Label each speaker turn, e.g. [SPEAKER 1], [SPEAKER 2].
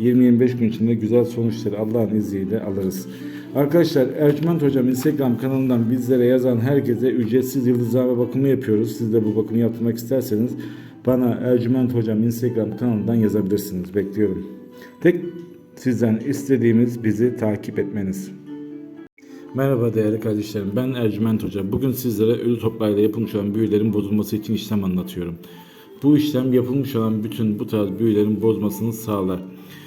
[SPEAKER 1] 20-25 gün içinde güzel sonuçları Allah'ın izniyle alırız. Arkadaşlar Ercüment Hocam Instagram kanalından bizlere yazan herkese ücretsiz yıldızlama bakımı yapıyoruz. Siz de bu bakımı yaptırmak isterseniz bana Ercüment Hocam Instagram kanalından yazabilirsiniz. Bekliyorum. Tek sizden istediğimiz bizi takip etmeniz. Merhaba değerli kardeşlerim. Ben Ercüment Hoca. Bugün sizlere ölü toprağıyla yapılmış olan büyülerin bozulması için işlem anlatıyorum. Bu işlem yapılmış olan bütün bu tarz büyülerin bozmasını sağlar.